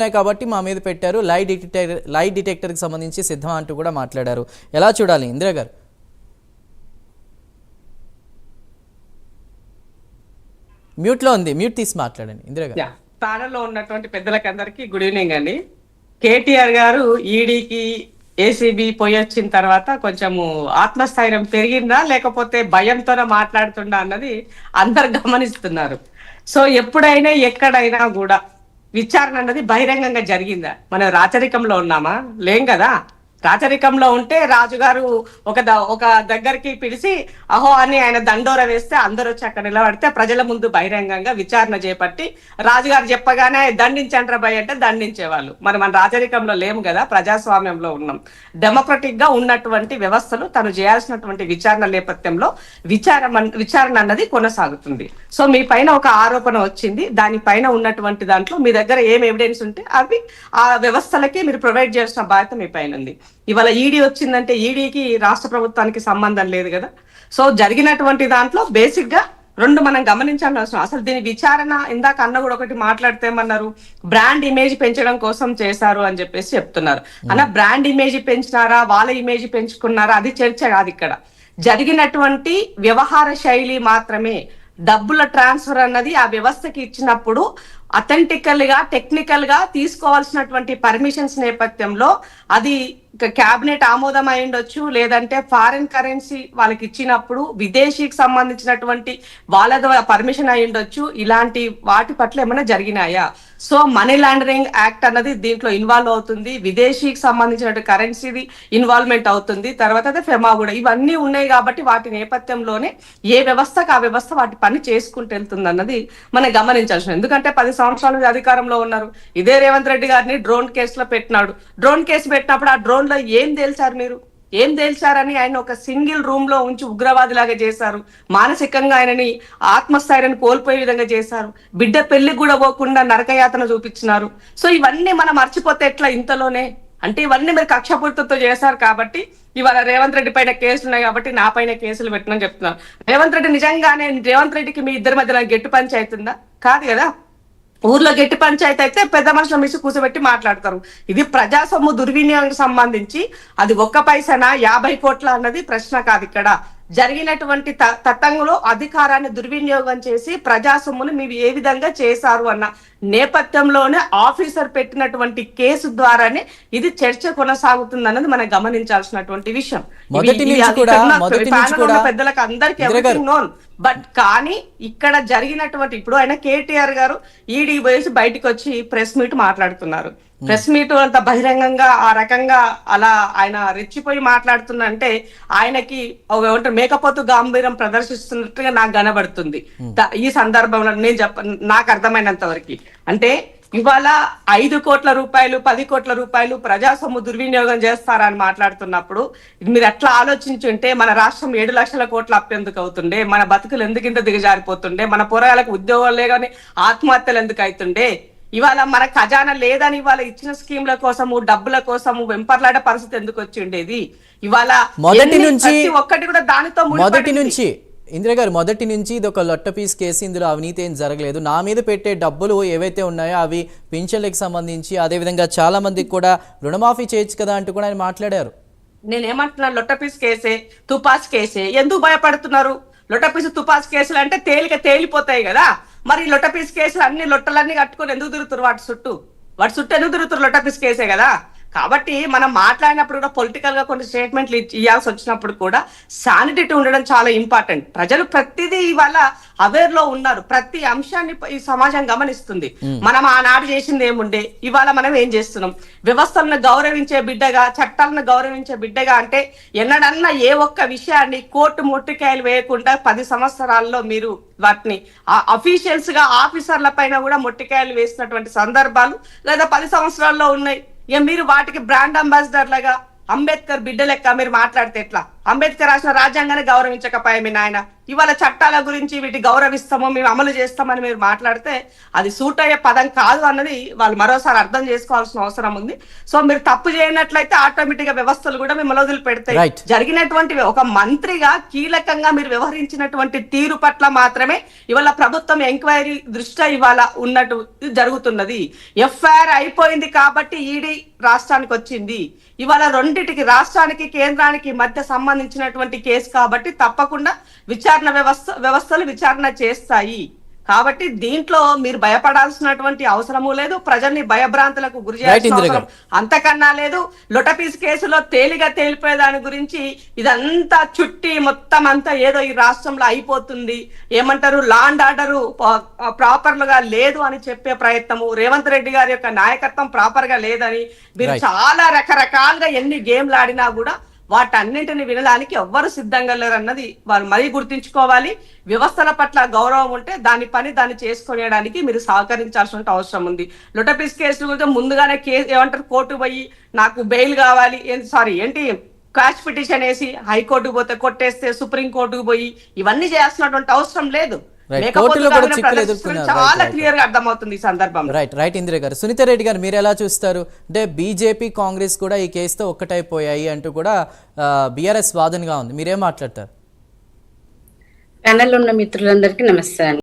ఉన్నాయి కాబట్టి మా మీద పెట్టారు. లై డిటెక్టర్ లై డిటెక్టర్కి సంబంధించి సిద్ధం అంటూ కూడా మాట్లాడారు. ఎలా చూడాలి? ఇందిరా గారు. మ్యూట్లో ఉంది. మ్యూట్ తీసి మాట్లాడండి. ఇందిరా గారు. స్థానంలో ఉన్నటువంటి పెద్దలకందరికీ గుడ్ ఈవినింగ్ అండి. కేటీఆర్ గారు ఈడీకి ఏసీబీ పోయి వచ్చిన తర్వాత కొంచెము ఆత్మస్థైర్యం పెరిగిందా లేకపోతే భయంతోనే మాట్లాడుతుందా అన్నది అందరు గమనిస్తున్నారు. సో ఎప్పుడైనా ఎక్కడైనా కూడా విచారణ అన్నది బహిరంగంగా జరిగిందా? మనం రాచరికంలో ఉన్నామా? లేం కదా? రాచరికంలో ఉంటే రాజుగారు ఒక ద- ఒక దగ్గరికి పిలిచి అహో అని ఆయన దండోర వేస్తే అందరూ వచ్చి అక్కడ నిలబడితే ప్రజల ముందు బహిరంగంగా విచారణ చేపట్టి రాజుగారు చెప్పగానే దండించండి భయ అంటే దండించేవాళ్ళు. మరి మన రాజరికంలో లేము కదా ప్రజాస్వామ్యంలో ఉన్నాం. డెమోక్రటిక్గా ఉన్నటువంటి వ్యవస్థలు తను చేయాల్సినటువంటి విచారణ నేపథ్యంలో విచారణ విచారణ అన్నది కొనసాగుతుంది. సో మీ పైన ఒక ఆరోపణ వచ్చింది. దానిపైన ఉన్నటువంటి దాంట్లో మీ దగ్గర ఏం ఎవిడెన్స్ ఉంటే అవి ఆ వ్యవస్థలకి మీరు ప్రొవైడ్ చేసిన బాధ్యత మీ పైన ఉంది ఇవాళ ఈడీ వచ్చిందంటే ఈడీకి రాష్ట్ర ప్రభుత్వానికి సంబంధం లేదు కదా. సో జరిగినటువంటి దాంట్లో బేసిక్గా రెండు మనం గమనించాల్సిన అవసరం. అసలు దీని విచారణ ఇందాక అన్న కూడా ఒకటి మాట్లాడితే ఏమన్నారు? బ్రాండ్ ఇమేజ్ పెంచడం కోసం చేశారు అని చెప్పేసి చెప్తున్నారు. అన్న బ్రాండ్ ఇమేజ్ పెంచినారా? వాళ్ళ ఇమేజ్ పెంచుకున్నారా? అది చర్చ కాదు ఇక్కడ. జరిగినటువంటి వ్యవహార శైలి మాత్రమే. డబ్బుల ట్రాన్స్ఫర్ అన్నది ఆ వ్యవస్థకి ఇచ్చినప్పుడు అథెంటికల్గా టెక్నికల్గా తీసుకోవాల్సినటువంటి పర్మిషన్స్ నేపథ్యంలో అది క్యాబినెట్ ఆమోదం అయి ఉండొచ్చు లేదంటే ఫారిన్ కరెన్సీ వాళ్ళకి ఇచ్చినప్పుడు విదేశీకి సంబంధించినటువంటి వాళ్ళ ద్వారా పర్మిషన్ అయి ఉండొచ్చు ఇలాంటి వాటి పట్ల ఏమైనా జరిగినాయా? సో మనీ లాండరింగ్ యాక్ట్ అన్నది దీంట్లో ఇన్వాల్వ్ అవుతుంది. విదేశీకి సంబంధించిన కరెన్సీది ఇన్వాల్వ్మెంట్ అవుతుంది. తర్వాత అదే ఫెమా కూడా. ఇవన్నీ ఉన్నాయి కాబట్టి వాటి నేపథ్యంలోనే ఏ వ్యవస్థకు ఆ వ్యవస్థ వాటి పని చేసుకుంటూ వెళ్తుంది అన్నది మనం గమనించాల్సిన ఎందుకంటే పది సంవత్సరాల నుంచి అధికారంలో ఉన్నారు. ఇదే రేవంత్ రెడ్డి గారిని డ్రోన్ కేసులో పెట్టినాడు. డ్రోన్ కేసు పెట్టినప్పుడు ఆ డ్రోన్లో ఏం తేల్చారు మీరు? ఏం తేల్చారని ఆయన ఒక సింగిల్ రూమ్లో ఉంచి ఉగ్రవాది లాగా చేశారు. మానసికంగా ఆయనని ఆత్మస్థైర్యాన్ని కోల్పోయే విధంగా చేశారు. బిడ్డ పెళ్ళి కూడా పోకుండా నరకయాతన చూపించినారు. సో ఇవన్నీ మనం మర్చిపోతే ఎట్లా ఇంతలోనే? అంటే ఇవన్నీ మీరు కక్షపూర్తితో చేశారు కాబట్టి ఇవాళ రేవంత్ రెడ్డి పైన కేసులు ఉన్నాయి కాబట్టి నా పైన కేసులు పెట్టినని చెప్తున్నారు. రేవంత్ రెడ్డి నిజంగానే రేవంత్ రెడ్డికి మీ ఇద్దరి మధ్యన గట్టి పంచాయతీ ఉందా? కాదు కదా? ఊర్లో గట్టి పంచాయతీ అయితే పెద్ద మనుషుల మిసి కూర్చోబెట్టి మాట్లాడతారు. ఇది ప్రజా సొమ్ము దుర్వినియోగం సంబంధించి అది ఒక్క పైసనా? యాభై కోట్ల అన్నది ప్రశ్న కాదు ఇక్కడ. జరిగినటువంటి తతంగంలో అధికారాన్ని దుర్వినియోగం చేసి ప్రజా సొమ్మును మీరు ఏ విధంగా చేశారు అన్న నేపథ్యంలోనే ఆఫీసర్ పెట్టినటువంటి కేసు ద్వారానే ఇది చర్చ కొనసాగుతుంది అన్నది మనం గమనించాల్సినటువంటి విషయం. పెద్దలకు అందరికీ బట్ కానీ ఇక్కడ జరిగినటువంటి ఇప్పుడు ఆయన కేటీఆర్ గారు ఈడీ పోయేసి బయటకు వచ్చి ప్రెస్ మీట్ మాట్లాడుతున్నారు. ప్రెస్ మీట్ అంత బహిరంగంగా ఆ రకంగా అలా ఆయన రెచ్చిపోయి మాట్లాడుతున్నంటే ఆయనకి ఒక ఏమంటారు మేకపోతు గాంభీర్యం ప్రదర్శిస్తున్నట్టుగా నాకు కనబడుతుంది. ఈ సందర్భంలో నేను చెప్ప నాకు అర్థమైనంత వరకు. అంటే ఇవాళ ఐదు కోట్ల రూపాయలు పది కోట్ల రూపాయలు ప్రజా సొమ్ము దుర్వినియోగం చేస్తారా అని మాట్లాడుతున్నప్పుడు మీరు ఎట్లా ఆలోచించుంటే మన రాష్ట్రం ఏడు లక్షల కోట్ల అప్పు ఎందుకు అవుతుండే మన బతుకులు ఎందుకు ఇంత దిగజారిపోతుండే మన పోరాలకు ఉద్యోగాలు లేదని ఆత్మహత్యలు ఎందుకు అవుతుండే ఇవాళ మన ఖజానా లేదని ఇవాళ ఇచ్చిన స్కీమ్ల కోసము డబ్బుల కోసము వెంపర్లాడే పరిస్థితి ఎందుకు వచ్చి ఉండేది ఇవాళ మొదటి నుంచి- ఒక్కటి కూడా దానితో మొదటి. నుంచి ఇందిరా గారు మొదటి నుంచి ఇది ఒక లొట్ట పీస్ కేసు ఇందులో అవినీతి ఏం జరగలేదు. నా మీద పెట్టే డబ్బులు ఏవైతే ఉన్నాయో అవి పింఛన్లకు సంబంధించి అదేవిధంగా చాలా మందికి కూడా రుణమాఫీ చేయొచ్చు కదా అంటూ కూడా ఆయన మాట్లాడారు. నేను ఏమంటున్నాను లొట్టపీస్ కేసే తుపాస్ కేసే? ఎందుకు భయపడుతున్నారు? లొట్టపీస్ తుపాస్ కేసులు అంటే తేలిక తేలిపోతాయి కదా. మరి ఈ లొట్టపీస్ కేసులు అన్ని లొట్టలన్నీ కట్టుకొని ఎందుకు తిరుగుతారు వాటి చుట్టూ? వాటి చుట్టూ ఎందుకు తిరుగుతారు లొట్టపీస్ కేసే కదా? కాబట్టి మనం మాట్లాడినప్పుడు కూడా పొలిటికల్గా కొన్ని స్టేట్మెంట్లు ఇవ్వాల్సి వచ్చినప్పుడు కూడా శానిటీ ఉండడం చాలా ఇంపార్టెంట్ ప్రజలు ప్రతిదీ ఇవాళ అవేర్లో ఉన్నారు. ప్రతి అంశాన్ని ఈ సమాజం గమనిస్తుంది. మనం ఆనాడు చేసింది ఏముండే? ఇవాళ మనం ఏం చేస్తున్నాం? వ్యవస్థలను గౌరవించే బిడ్డగా చట్టాలను గౌరవించే బిడ్డగా అంటే ఎన్నడన్నా ఏ ఒక్క విషయాన్ని కోర్టు మొట్టికాయలు వేయకుండా పది సంవత్సరాల్లో మీరు వాటిని అఫీషియల్స్గా ఆఫీసర్ల పైన కూడా మొట్టికాయలు వేసినటువంటి సందర్భాలు లేదా పది సంవత్సరాల్లో ఉన్నాయి. ఇక మీరు వాటికి బ్రాండ్ అంబాసిడర్ లాగా అంబేద్కర్ బిడ్డ లెక్క మీరు మాట్లాడితే ఎట్లా? అంబేద్కర్ రాసిన రాజ్యాంగాన్ని గౌరవించకపోయా మీ నాయన. ఇవాళ చట్టాల గురించి వీటి గౌరవిస్తాము మేము అమలు చేస్తామని మీరు మాట్లాడితే అది సూట్ అయ్యే పదం కాదు అన్నది వాళ్ళు మరోసారి అర్థం చేసుకోవాల్సిన అవసరం ఉంది. సో మీరు తప్పు చేయనట్లయితే ఆటోమేటిక్గా వ్యవస్థలు కూడా మిమ్మల్ని వదిలిపెడతాయి. Right. జరిగినటువంటి ఒక మంత్రిగా కీలకంగా మీరు వ్యవహరించినటువంటి తీరు పట్ల మాత్రమే ఇవాళ ప్రభుత్వం ఎంక్వైరీ దృష్ట్యా ఇవాళ ఉన్నట్టు జరుగుతున్నది. ఎఫ్ఐఆర్ అయిపోయింది కాబట్టి ఈడీ రాష్ట్రానికి వచ్చింది. ఇవాళ రెండిటికి రాష్ట్రానికి కేంద్రానికి మధ్య సంబంధించినటువంటి కేసు కాబట్టి తప్పకుండా విచారణ వ్యవస్థ వ్యవస్థలు విచారణ చేస్తాయి. కాబట్టి దీంట్లో మీరు భయపడాల్సినటువంటి అవసరము లేదు. ప్రజల్ని భయభ్రాంతులకు గురి చేయాల్సిన అంతకన్నా లేదు. లొటపీస్ కేసులో తేలిగా తేలిపోయే దాని గురించి ఇదంతా చుట్టి మొత్తం అంతా ఏదో ఈ రాష్ట్రంలో అయిపోతుంది. ఏమంటారు? లాండ్ ఆర్డర్ ప్రాపర్గా లేదు అని చెప్పే ప్రయత్నము. రేవంత్ రెడ్డి గారి యొక్క నాయకత్వం ప్రాపర్గా లేదని మీరు. చాలా రకరకాలుగా ఎన్ని గేమ్లు ఆడినా కూడా వాటన్నింటిని వినడానికి ఎవ్వరు సిద్ధంగా లేరన్నది వారు మరీ గుర్తించుకోవాలి. వ్యవస్థల పట్ల గౌరవం ఉంటే దాని పని దాన్ని చేసుకునేయడానికి మీరు సహకరించాల్సిన అవసరం ఉంది. లొటపిస్ కేసులు గురించి ముందుగానే కేసు ఏమంటారు కోర్టు పోయి నాకు బెయిల్ కావాలి సారీ ఏంటి? క్యాష్ పిటిషన్ వేసి హైకోర్టుకు పోతే కొట్టేస్తే సుప్రీంకోర్టుకు పోయి ఇవన్నీ చేయాల్సినటువంటి అవసరం లేదు. చాలా. క్లియర్గా అర్థమవుతుంది ఈ సందర్భంలో. రైట్ రైట్ ఇందిరా గారు. సునీత రెడ్డి గారు మీరు ఎలా చూస్తారు? అంటే బీజేపీ కాంగ్రెస్ కూడా ఈ కేసుతో ఒక్కటైపోయాయి అంటూ కూడా బీఆర్ఎస్ వాదనగా ఉంది. మీరేం మాట్లాడతారు? ప్యానెల్ ఉన్న మిత్రులందరికీ నమస్తే